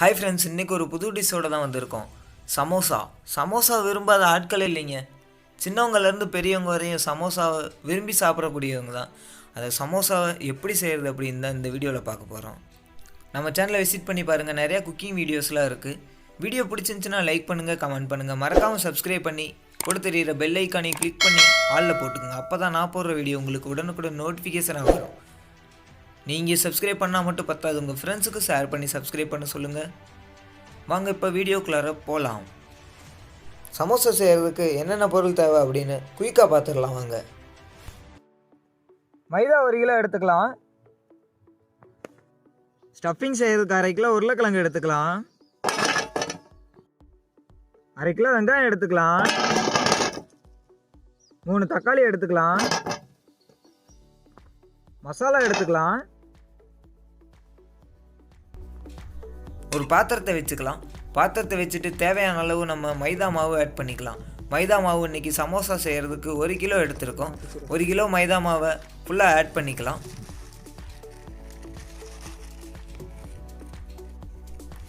Hi friends இன்றைக்கி ஒரு புது டிஷ்ஷோட தான் வந்திருக்கோம். சமோசா. சமோசா விரும்பாத ஆட்களே இல்லைங்க. சின்னவங்கலேருந்து பெரியவங்க வரையும் சமோசாவை விரும்பி சாப்பிடக்கூடியவங்க தான். அதை சமோசாவை எப்படி செய்கிறது அப்படின்னு தான் இந்த வீடியோவில் பார்க்க போகிறோம் நம்ம சேனலை விசிட் பண்ணி பாருங்கள் நிறையா குக்கிங் வீடியோஸ்லாம் இருக்குது வீடியோ பிடிச்சிருந்துச்சுன்னா லைக் பண்ணுங்கள் கமெண்ட் பண்ணுங்கள் மறக்காமல் சப்ஸ்கிரைப் பண்ணி கூட தெரியிற பெல் ஐக்கானை கிளிக் பண்ணி ஆளில் போட்டுக்கோங்க. அப்போ தான் நான் போடுற வீடியோ உங்களுக்கு உடனுக்குடன் நோட்டிஃபிகேஷனாக வரும். நீங்கள் சப்ஸ்கிரைப் பண்ணால் மட்டும் பத்தாது. உங்கள் ஃப்ரெண்ட்ஸுக்கு ஷேர் பண்ணி சப்ஸ்கிரைப் பண்ண சொல்லுங்கள் வாங்க இப்போ வீடியோக்குள்ளார போகலாம் சமோசா செய்கிறதுக்கு என்னென்ன பொருள் தேவை அப்படின்னு குயிக்காக பார்த்துடலாம் வாங்க. மைதா ஒரு கிலோ எடுத்துக்கலாம். ஸ்டஃபிங் செய்கிறதுக்கு அரை கிலோ உருளைக்கிழங்கு எடுத்துக்கலாம். அரை கிலோ வெங்காயம் எடுத்துக்கலாம். மூணு தக்காளி எடுத்துக்கலாம். மசாலா எடுத்துக்கலாம். ஒரு பாத்திரத்தை வச்சுக்கலாம். பாத்திரத்தை வச்சுட்டு தேவையான அளவு நம்ம மைதா மாவு ஆட் பண்ணிக்கலாம். மைதா மாவு இன்றைக்கி சமோசா செய்கிறதுக்கு ஒரு கிலோ எடுத்திருக்கோம். ஒரு கிலோ மைதா மாவை ஃபுல்லாக ஆட் பண்ணிக்கலாம்.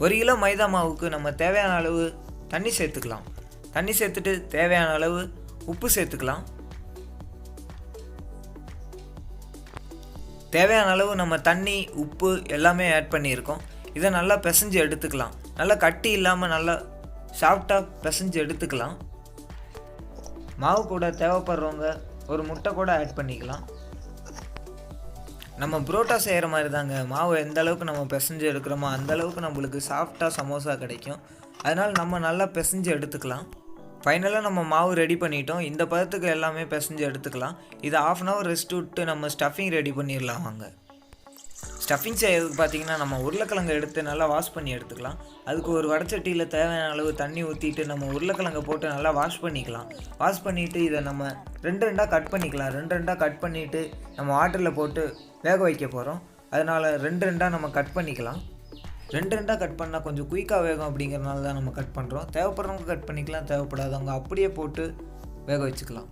ஒரு கிலோ மைதா மாவுக்கு நம்ம தேவையான அளவு தண்ணி சேர்த்துக்கலாம். தண்ணி சேர்த்துட்டு தேவையான அளவு உப்பு சேர்த்துக்கலாம். தேவையான அளவு நம்ம தண்ணி உப்பு எல்லாமே ஆட் பண்ணியிருக்கோம். இதை நல்லா பிசைஞ்சு எடுத்துக்கலாம். நல்லா கட்டி இல்லாமல் நல்லா சாஃப்டாக பிசைஞ்சு எடுத்துக்கலாம். மாவு கூட தேவைப்படுறவங்க ஒரு முட்டை கூட ஆட் பண்ணிக்கலாம். நம்ம புரோட்டா செய்கிற மாதிரி தாங்க மாவு எந்த அளவுக்கு நம்ம பிசைஞ்சு எடுக்கிறோமோ அந்த அளவுக்கு நம்மளுக்கு சாஃப்டாக சமோசா கிடைக்கும். அதனால் நம்ம நல்லா பிசைஞ்சு எடுத்துக்கலாம். ஃபைனலாக நம்ம மாவு ரெடி பண்ணிட்டோம். இந்த பதத்துக்கு எல்லாமே பிசைஞ்சு எடுத்துக்கலாம். இதை ஆஃப் அன் ஹவர் ரெஸ்ட் விட்டு நம்ம ஸ்டஃபிங் ரெடி பண்ணிடலாம் வாங்க. ஸ்டஃபிங் செய்யறதுக்கு பார்த்தீங்கன்னா நம்ம உருளைக்கிழங்கு எடுத்து நல்லா வாஷ் பண்ணி எடுத்துக்கலாம். அதுக்கு ஒரு வடச்சட்டியில் தேவையான அளவு தண்ணி ஊற்றிட்டு நம்ம உருளைக்கிழங்கை போட்டு நல்லா வாஷ் பண்ணிக்கலாம். வாஷ் பண்ணிவிட்டு இதை நம்ம ரெண்டு ரெண்டாக கட் பண்ணிக்கலாம். ரெண்டு ரெண்டாக கட் பண்ணிவிட்டு நம்ம வாட்டரில் போட்டு வேக வைக்க போகிறோம் அதனால் ரெண்டு ரெண்டாக நம்ம கட் பண்ணிக்கலாம். ரெண்டு ரெண்டாக கட் பண்ணால் கொஞ்சம் குயிக்காக வேகும் அப்படிங்கிறனால தான் நம்ம கட் பண்ணுறோம் தேவைப்படுறவங்க கட் பண்ணிக்கலாம் தேவைப்படாதவங்க அப்படியே போட்டு வேக வச்சுக்கலாம்.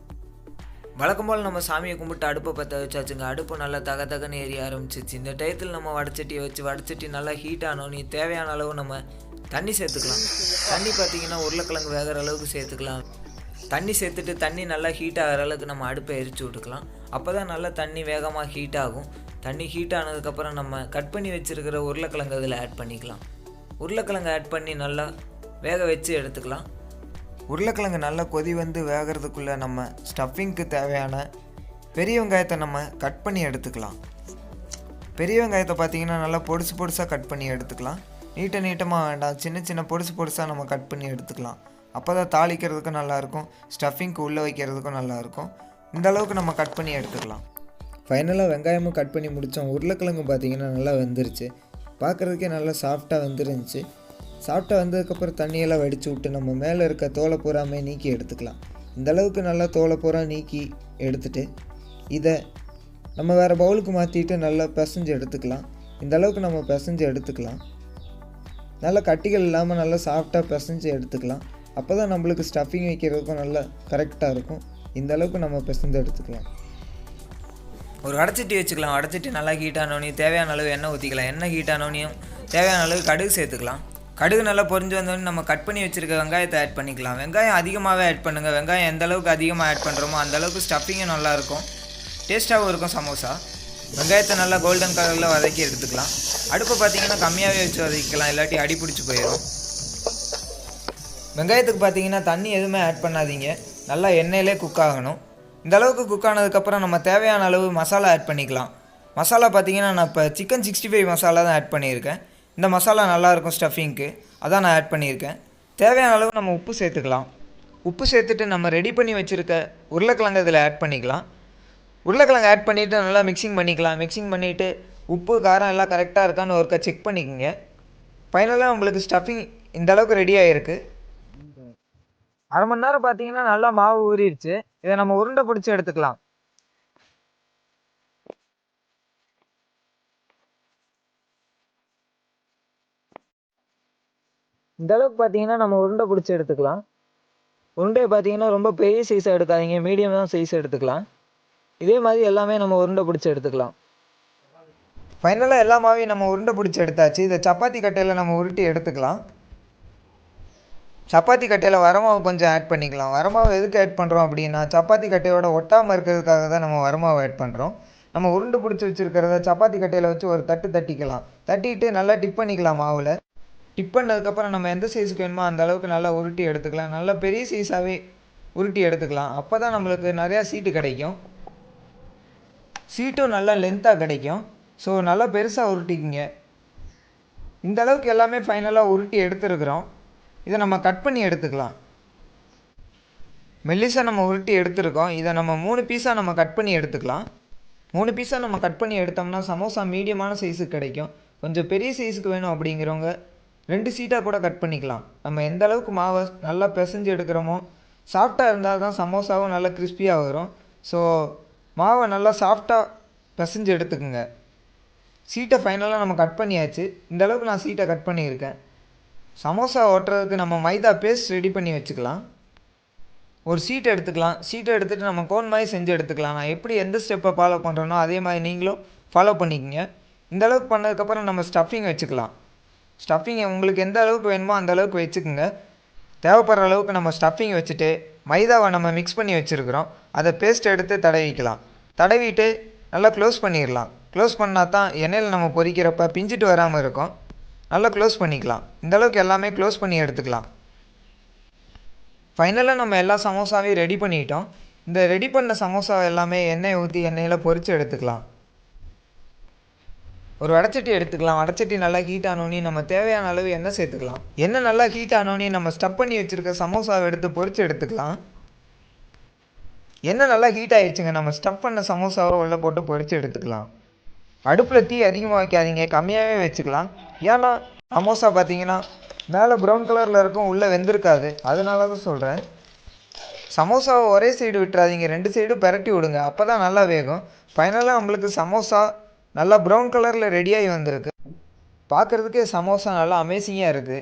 வழக்கம் போல் நம்ம சாமியை கும்பிட்டு அடுப்பை பற்ற வச்சாச்சுங்க. அடுப்பு நல்லா தக தகன்னு ஏறி ஆரம்பிச்சிச்சு இந்த டயத்தில் நம்ம வடச்சட்டியை வச்சு வடச்சட்டி நல்லா ஹீட் ஆனோன்னு தேவையான அளவு நம்ம தண்ணி சேர்த்துக்கலாம். தண்ணி பார்த்தீங்கன்னா உருளைக்கிழங்கு வேகிற அளவுக்கு சேர்த்துக்கலாம். தண்ணி சேர்த்துட்டு தண்ணி நல்லா ஹீட் ஆகிற அளவுக்கு நம்ம அடுப்பை எரிச்சு விட்டுக்கலாம். அப்போ தான் நல்லா தண்ணி வேகமாக ஹீட் ஆகும். தண்ணி ஹீட் ஆனதுக்கப்புறம் நம்ம கட் பண்ணி வச்சுருக்கிற உருளைக்கிழங்கு அதில் ஆட் பண்ணிக்கலாம். உருளைக்கிழங்கு ஆட் பண்ணி நல்லா வேக வச்சு எடுத்துக்கலாம். உருளைக்கிழங்கு நல்லா கொதி வந்து வேகிறதுக்குள்ளே நம்ம ஸ்டஃபிங்க்கு தேவையான பெரிய வெங்காயத்தை நம்ம கட் பண்ணி எடுத்துக்கலாம். பெரிய வெங்காயத்தை பார்த்தீங்கன்னா நல்லா பொடிசு பொடிசாக கட் பண்ணி எடுத்துக்கலாம். நீட்ட நீட்டமாக வேண்டாம். சின்ன சின்ன பொடிசு பொடிசாக நம்ம கட் பண்ணி எடுத்துக்கலாம். அப்போ தான் தாளிக்கிறதுக்கும் நல்லாயிருக்கும். ஸ்டஃபிங்க்கு உள்ளே வைக்கிறதுக்கும் நல்லாயிருக்கும். இந்த அளவுக்கு நம்ம கட் பண்ணி எடுத்துக்கலாம். ஃபைனலாக வெங்காயமும் கட் பண்ணி முடித்தோம் உருளைக்கிழங்கு பார்த்தீங்கன்னா நல்லா வெந்துருச்சு. பார்க்குறதுக்கே நல்லா சாஃப்டாக வெந்துருந்துச்சு. சாப்பிட்டா வந்ததுக்கப்புறம் தண்ணியெல்லாம் வடித்து விட்டு நம்ம மேலே இருக்க தோலை பூராமே நீக்கி எடுத்துக்கலாம். இந்த அளவுக்கு நல்லா தோலை பூரா நீக்கி எடுத்துட்டு இதை நம்ம வேறு பவுலுக்கு மாற்றிட்டு நல்லா பிசைஞ்சு எடுத்துக்கலாம். இந்த அளவுக்கு நம்ம பிசைஞ்சு எடுத்துக்கலாம். நல்லா கட்டிகள் இல்லாமல் நல்லா சாஃப்டாக பிசைஞ்சு எடுத்துக்கலாம். அப்போ தான் நம்மளுக்கு ஸ்டஃபிங் வைக்கிறதுக்கும் நல்லா கரெக்டாக இருக்கும். இந்த அளவுக்கு நம்ம பிசைஞ்சு எடுத்துக்கலாம். ஒரு வடச்சட்டி வச்சுக்கலாம். வடச்சட்டி நல்லா ஹீட் ஆனோனையும் தேவையான அளவு எண்ணெய் ஊற்றிக்கலாம் எண்ணெய் ஹீட் ஆனோனையும் தேவையான அளவு கடுகு சேர்த்துக்கலாம். கடுகு நல்லா பொரிஞ்சு வந்தோடனே நம்ம கட் பண்ணி வச்சுருக்க வெங்காயத்தை ஆட் பண்ணிக்கலாம். வெங்காயம் அதிகமாகவே ஆட் பண்ணுங்கள் வெங்காயம் எந்த அளவுக்கு அதிகமாக ஆட் பண்ணுறோமோ அந்தளவுக்கு ஸ்டஃபிங்கும் நல்லாயிருக்கும் டேஸ்ட்டாகவும் இருக்கும். சமோசா. வெங்காயத்தை நல்லா கோல்டன் கலரில் வதக்கி எடுத்துக்கலாம். அடுப்பை பார்த்தீங்கன்னா கம்மியாகவே வச்சு வதக்கிக்கலாம். இல்லாட்டி அடி பிடிச்சி போயிடும். வெங்காயத்துக்கு பார்த்தீங்கன்னா தண்ணி எதுவுமே ஆட் பண்ணாதீங்க. நல்லா எண்ணெயிலே குக் ஆகணும். இந்த அளவுக்கு குக் ஆனதுக்கப்புறம் நம்ம தேவையான அளவு மசாலா ஆட் பண்ணிக்கலாம். மசாலா பார்த்தீங்கன்னா நான் இப்போ சிக்கன் சிக்ஸ்டி ஃபைவ் மசாலா தான் ஆட் பண்ணியிருக்கேன். இந்த மசாலா நல்லாயிருக்கும் ஸ்டஃபிங்க்கு அதான் நான் ஆட் பண்ணியிருக்கேன். தேவையான அளவு நம்ம உப்பு சேர்த்துக்கலாம். உப்பு சேர்த்துட்டு நம்ம ரெடி பண்ணி வச்சுருக்க உருளைக்கிழங்கு இதில் ஆட் பண்ணிக்கலாம். உருளைக்கிழங்கு ஆட் பண்ணிவிட்டு நல்லா மிக்சிங் பண்ணிக்கலாம். மிக்சிங் பண்ணிவிட்டு உப்பு காரம் எல்லாம் கரெக்டாக இருக்கான்னு ஒருக்கா செக் பண்ணிக்கோங்க. ஃபைனலாக உங்களுக்கு ஸ்டஃபிங் இந்த அளவுக்கு ரெடி ஆகிருக்கு அரை மணி நேரம் பார்த்தீங்கன்னா நல்லா மாவு ஊறிடுச்சு. இதை நம்ம உருண்டை பிடிச்சி எடுத்துக்கலாம். இந்த அளவுக்கு பார்த்தீங்கன்னா நம்ம உருண்டை பிடிச்சி எடுத்துக்கலாம். உருண்டையை பார்த்தீங்கன்னா ரொம்ப பெரிய சைஸாக எடுக்காதீங்க. மீடியம் தான் சைஸ் எடுத்துக்கலாம். இதே மாதிரி எல்லாமே நம்ம உருண்டை பிடிச்சி எடுத்துக்கலாம். ஃபைனலாக எல்லா மாவையும் நம்ம உருண்டை பிடிச்சி எடுத்தாச்சு. இதை சப்பாத்தி கட்டையில் நம்ம உருட்டி எடுத்துக்கலாம். சப்பாத்தி கட்டையில் வரமாவு கொஞ்சம் ஆட் பண்ணிக்கலாம். வரமாவு எதுக்கு ஆட் பண்ணுறோம் அப்படின்னா சப்பாத்தி கட்டையோட ஒட்டாமல் இருக்கிறதுக்காக தான் நம்ம வரமாவு ஆட் பண்ணுறோம் நம்ம உருண்டை பிடிச்சி வச்சுருக்கிறத சப்பாத்தி கட்டையில் வச்சு ஒரு தட்டு தட்டிக்கலாம். தட்டிட்டு நல்லா டிப் பண்ணிக்கலாம் மாவில். டிப் பண்ணதுக்கப்புறம் நம்ம எந்த சைஸுக்கு வேணுமோ அந்த அளவுக்கு நல்லா உருட்டி எடுத்துக்கலாம். நல்லா பெரிய சைஸாகவே உருட்டி எடுத்துக்கலாம். அப்போ தான் நம்மளுக்கு நிறையா சீட்டு கிடைக்கும். சீட்டும் நல்லா லென்த்தாக கிடைக்கும். ஸோ நல்லா பெருசாக உருட்டிக்கிங்க. இந்த அளவுக்கு எல்லாமே ஃபைனலாக உருட்டி எடுத்துருக்குறோம். இதை நம்ம கட் பண்ணி எடுத்துக்கலாம். மெல்லிசாக நம்ம உருட்டி எடுத்துருக்கோம். இதை நம்ம மூணு பீஸாக நம்ம கட் பண்ணி எடுத்துக்கலாம். மூணு பீஸாக நம்ம கட் பண்ணி எடுத்தோம்னா சமோசா மீடியமான சைஸுக்கு கிடைக்கும். கொஞ்சம் பெரிய சைஸுக்கு வேணும் அப்படிங்கிறவங்க ரெண்டு சீட்டாக கூட கட் பண்ணிக்கலாம். நம்ம எந்த அளவுக்கு மாவை நல்லா பிசைஞ்சு எடுக்கிறோமோ சாஃப்டாக இருந்தால் தான் சமோசாவும் நல்லா கிறிஸ்பியாக வரும். ஸோ மாவை நல்லா சாஃப்டாக பிசைஞ்சு எடுத்துக்கோங்க. சீட்டை ஃபைனலாக நம்ம கட் பண்ணியாச்சு. இந்த அளவுக்கு நான் சீட்டை கட் பண்ணியிருக்கேன். சமோசா ஓட்டுறதுக்கு நம்ம மைதா பேஸ்ட் ரெடி பண்ணி வச்சுக்கலாம். ஒரு சீட்டை எடுத்துக்கலாம். சீட்டை எடுத்துகிட்டு நம்ம கோன் மாதிரி செஞ்சு எடுத்துக்கலாம். நான் எப்படி எந்த ஸ்டெப்பை ஃபாலோ பண்ணுறேனோ அதே மாதிரி நீங்களும் ஃபாலோ பண்ணிக்கங்க. இந்த அளவுக்கு பண்ணதுக்கப்புறம் நம்ம ஸ்டஃபிங் வச்சுக்கலாம். ஸ்டஃபிங்கை உங்களுக்கு எந்த அளவுக்கு வேணுமோ அந்த அளவுக்கு வச்சுக்கோங்க. தேவைப்படுற அளவுக்கு நம்ம ஸ்டஃபிங் வச்சுட்டு மைதாவை நம்ம மிக்ஸ் பண்ணி வச்சுருக்குறோம். அதை பேஸ்ட் எடுத்து தடவிக்கலாம். தடவிட்டு நல்லா க்ளோஸ் பண்ணிடலாம். க்ளோஸ் பண்ணால் தான் எண்ணெயில் நம்ம பொரிக்கிறப்ப பிஞ்சிட்டு வராமல் இருக்கும். நல்லா க்ளோஸ் பண்ணிக்கலாம். இந்த அளவுக்கு எல்லாமே க்ளோஸ் பண்ணி எடுத்துக்கலாம். ஃபைனலாக நம்ம எல்லா சமோசாவையும் ரெடி பண்ணிட்டோம். இந்த ரெடி பண்ண சமோசா எல்லாமே எண்ணெய் ஊற்றி எண்ணெயில் பொறித்து எடுத்துக்கலாம். ஒரு வடச்சட்டி எடுத்துக்கலாம். வடச்சட்டி நல்லா ஹீட் ஆனோடனே நம்ம தேவையான அளவு எண்ணெய் சேர்த்துக்கலாம். எண்ணெய் நல்லா ஹீட் ஆனோடனே நம்ம ஸ்டப் பண்ணி வச்சுருக்க சமோசாவை எடுத்து பொறிச்சு எடுத்துக்கலாம். எண்ணெய் நல்லா ஹீட் ஆயிடுச்சுங்க. நம்ம ஸ்டப் பண்ண சமோசாவை உள்ளே போட்டு பொறிச்சு எடுத்துக்கலாம். அடுப்பில் தீ அதிகமாக வைக்காதீங்க. கம்மியாகவே வச்சுக்கலாம். ஏன்னா சமோசா பார்த்தீங்கன்னா மேலே ப்ரௌன் கலரில் இருக்கும் உள்ளே வெந்திருக்காது. அதனால தான் சொல்கிறேன் சமோசாவை ஒரே சைடு விட்டுறாதீங்க. ரெண்டு சைடும் பெரட்டி விடுங்க. அப்போ தான் நல்லா வேகும். ஃபைனலாக நம்மளுக்கு சமோசா நல்லா ப்ரௌன் கலரில் ரெடியாகி வந்திருக்கு. பார்க்குறதுக்கே சமோசா நல்லா அமேசிங்காக இருக்குது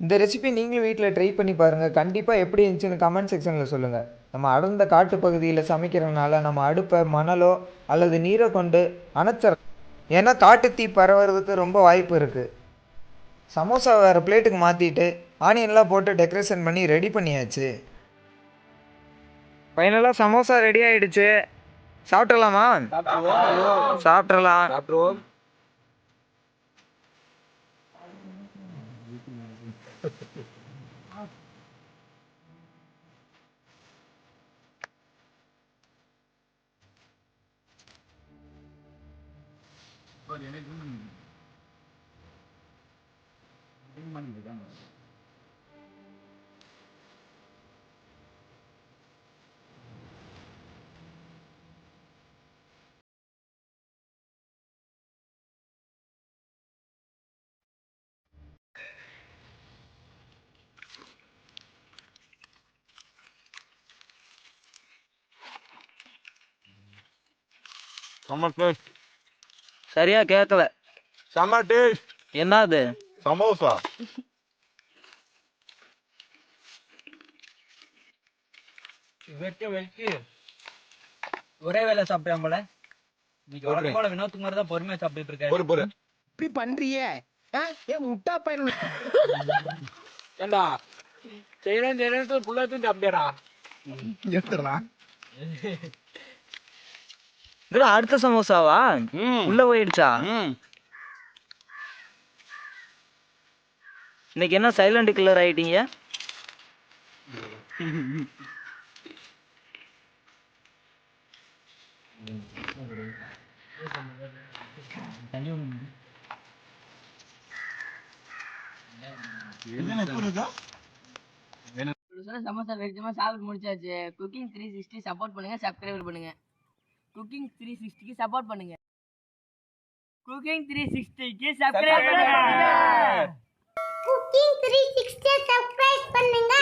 இந்த ரெசிபி நீங்களும் வீட்டில் ட்ரை பண்ணி பாருங்கள் கண்டிப்பாக எப்படி இருந்துச்சுன்னு கமெண்ட் செக்ஷனில் சொல்லுங்கள் நம்ம அடர்ந்த காட்டு பகுதியில் சமைக்கிறதுனால நம்ம அடுப்பை மணலோ அல்லது நீரை கொண்டு அணைச்சர் ஏன்னா காட்டுத்தீ பரவுறதுக்கு ரொம்ப வாய்ப்பு இருக்குது சமோசா வேறு பிளேட்டுக்கு மாற்றிட்டு ஆனியன்லாம் போட்டு டெக்கரேஷன் பண்ணி ரெடி பண்ணியாச்சு. ஃபைனலாக சமோசா ரெடி ஆகிடுச்சு சாப்பிட்றலாமா சாப்பிட்றலாம் செம்ம டேஸ்ட் சரியா கேட்கல செம்ம டேஸ்ட் என்னது? சமோசா. வெட்டி வெட்டி ஒரே வேலை சாப்பிட்டேன் போல. இன்னைக்கு ஒரு வழக்கம் போல வினோத்குமார் தான் பொறுமையா சாப்பிட்டுட்டு இருக்காரு பொறு பொறு. இப்படி பண்றியே? ஏன் முட்டா பையன் ஏண்டா? செய்யறேன் செய்யறேன் புள்ளத்தையும் சாப்பிட்டியாடா? எடுத்துடா அடுத்த சமோசாவா? உள்ள போயிடுச்சா? இன்னைக்கு என்ன சைலண்ட் கில்லர் ஆயிட்டீங்க? சமோசா வெறிச்சமா சாப்பிட்டு முடிச்சாச்சு. குக்கிங் த்ரீ சிக்ஸ்டி சப்போர்ட் பண்ணுங்க சப்ஸ்கிரைப் பண்ணுங்க. குக்கிங் த்ரீ சிக்ஸ்டிக்கு சப்போர்ட் பண்ணுங்க குக்கிங் த்ரீ சிக்ஸ்டிக்கு சப்ஸ்கிரைப் பண்ணுங்க குக்கிங் த்ரீ சிக்ஸ்டி சப்ஸ்கிரைப் பண்ணுங்க